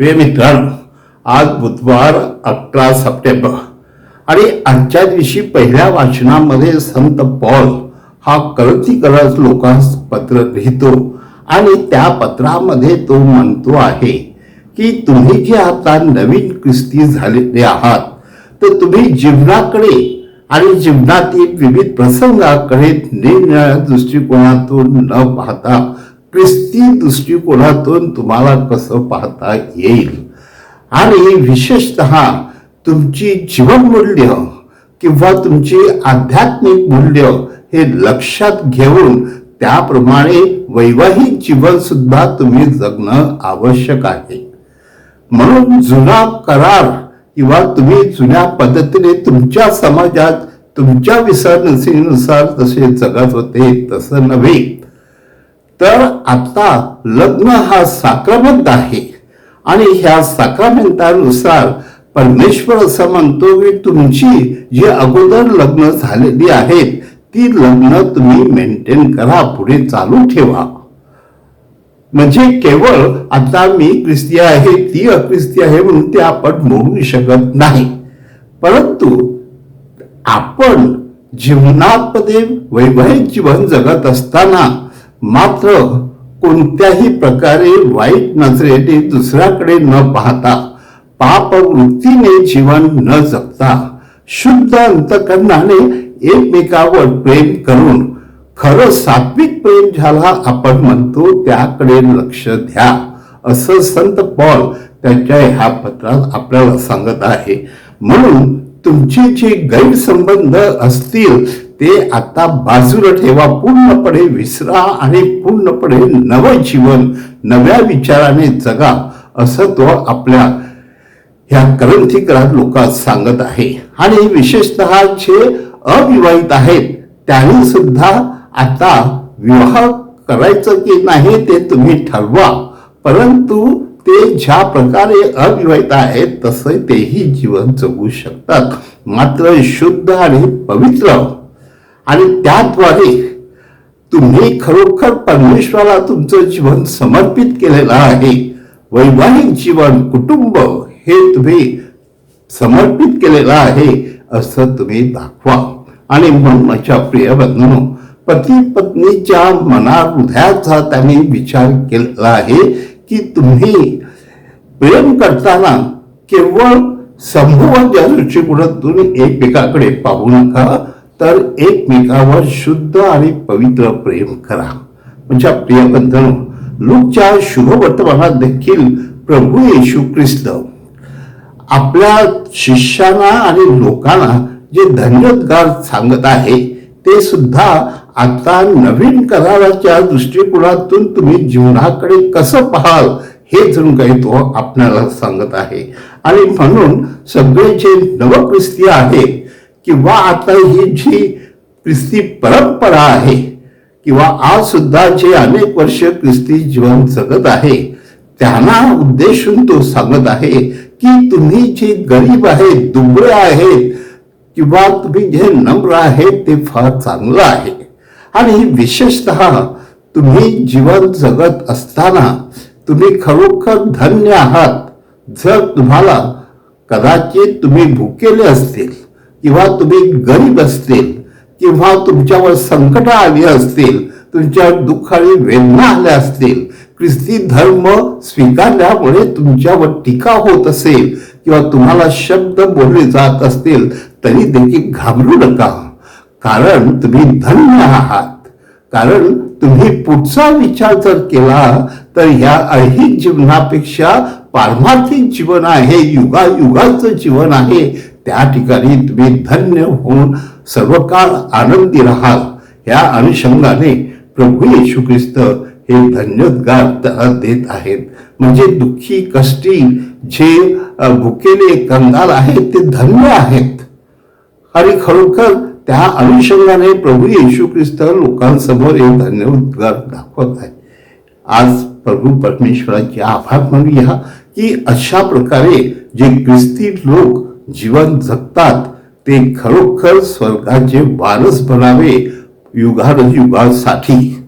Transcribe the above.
प्रिय मित्रांनो आज बुधवार अकरा सप्टेंबर. आणि आजच्या दिवशी पहिल्या वाचनामध्ये संत पॉल हा करती करत लोकांस पत्र लिहितो आणि त्या पत्रामध्ये तो म्हणतो आहे की तुम्ही जे आता नवीन ख्रिस्ती झालेले आहात तर तुम्ही जीवनाकडे आणि जीवनातील विविध प्रसंगाकडे निरनिराळ्या दृष्टिकोनातून न पाहता ख्रिस्ती दृष्टिकोनातून तुम्हाला कसं पाहता येईल? आणि विशेषत तुमची जीवनमूल्य किंवा तुमची आध्यात्मिक मूल्य हे लक्षात घेऊन त्याप्रमाणे वैवाहिक जीवन सुद्धा तुम्ही जगणं आवश्यक आहे. म्हणून जुना करार किंवा तुम्ही जुन्या पद्धतीने तुमच्या समाजात तुमच्या विसरणसीनुसार जसे जगत होते तसं नव्हे. तर आता लग्न हा साक्रमंत आहे. आणि ह्या साक्रामेंतानुसार परमेश्वर असं म्हणतो की तुमची जी अगोदर लग्न झालेली आहेत ती लग्न तुम्ही मेंटेन करा पुढे चालू ठेवा. म्हणजे केवळ आता मी ख्रिस्ती आहे ती अख्रिस्ती आहे म्हणून ते आपण मोडू शकत नाही. परंतु आपण जीवनामध्ये वैवाहिक जीवन जगत असताना मात्र कोणत्याही प्रकारे वाईट नजरेने दुसऱ्याकडे न पाहता पाप वृत्तीने जीवन न जगता शुद्ध अंतकरणाने एकमेकावर प्रेम करून खरं सात्विक प्रेम ज्याला आपण म्हणतो त्याकडे लक्ष द्या असं संत पॉल त्यांच्या ह्या पत्रात आपल्याला सांगत आहे. म्हणून तुमचे जे गैरसंबंध असतील ते आता बाजूला ठेवा. पूर्णपणे विसरा आणि पूर्णपणे नवं जीवन नव्या विचाराने जगा असं तो आपल्या ह्या ग्रंथिकरात लोकांत सांगत आहे. आणि विशेषतः जे अविवाहित आहेत त्यांनी सुद्धा आता विवाह करायचं की नाही ते तुम्ही ठरवा. परंतु ते ज्या प्रकारे अविवाहित आहेत तसे तेही जीवन जगू शकतात. मात्र शुद्ध आणि पवित्र आणि त्याद्वारे तुम्ही खरोखर परमेश्वराला तुमचं जीवन समर्पित केलेलं आहे. वैवाहिक जीवन कुटुंब हे तुम्ही समर्पित केलेलं आहे असं तुम्ही दाखवा. आणि म्हणून माझ्या प्रिय बंधनो पती पत्नीच्या मना हृदयाचा त्यांनी विचार केलेला आहे की तुम्ही प्रेम करताना केवळ संभवाच्या दृष्टिकोनातून एकमेकाकडे पाहू नका तर एकमेकावर शुद्ध आणि पवित्र प्रेम करा. म्हणजे प्रिय बंधन शुभ वर्तमानात देखील प्रभू येशू ख्रिस्त आपल्या शिष्यांना आणि लोकांना जे धन्योद्गार सांगत आहे ते सुद्धा आता नवीन कराराच्या दृष्टिकोनातून तुम्ही जीवनाकडे कसं पाहाल हे जणू काही तो आपल्याला सांगत आहे. आणि म्हणून सगळे जे नवख्रिस्ती आहेत किंवा आता ही जी ख्रिस्ती परंपरा आहे किंवा आज सुद्धा जे अनेक वर्ष ख्रिस्ती जीवन जगत आहे त्यांना उद्देशून तो सांगत आहे की तुम्ही जे गरीब आहेत दुबळे आहेत किंवा तुम्ही जे नम्र आहेत ते फार चांगलं आहे. आणि विशेषतः तुम्ही जीवन जगत असताना तुम्ही खरोखर धन्य आहात जर तुम्हाला कदाचित तुम्ही भुकेले असतील. किंवा तुम्ही गरीब असतील किंवा तुमच्यावर संकट आली असतील तुमच्यावर दुःखाने वेदना आल्या असतील ख्रिस्ती धर्म स्वीकारल्यामुळे तुमच्यावर टीका होत असेल किंवा तुम्हाला शब्द बोलले जात असतील तरी देखील घाबरू नका. कारण तुम्ही धन्य आहात. कारण तुम्ही पुढचा विचार जर केला तर ह्या ऐहिक जीवनापेक्षा पारमार्थिक जीवन आहे युगायुगाचं जीवन आहे त्या ठिकाणी तुम्ही धन्य होऊन सर्व काळ आनंदी राहाल. ह्या अनुषंगाने प्रभू येशू ख्रिस्त हे धन्योद्गार देत आहेत. म्हणजे दुःखी कष्टी जे भुकेले कंगाल आहेत ते धन्य आहेत. आणि खरोखर त्या अनुषंगाने प्रभू येशू ख्रिस्त लोकांसमोर हे धन्यवाद दाखवत आहे. आज प्रभू परमेश्वराचे आभार मानूया की अशा प्रकारे जे ख्रिस्ती लोक जीवन जगतात ते खरोखर स्वर्गाचे वारस बनावे युगानुयुगासाठी.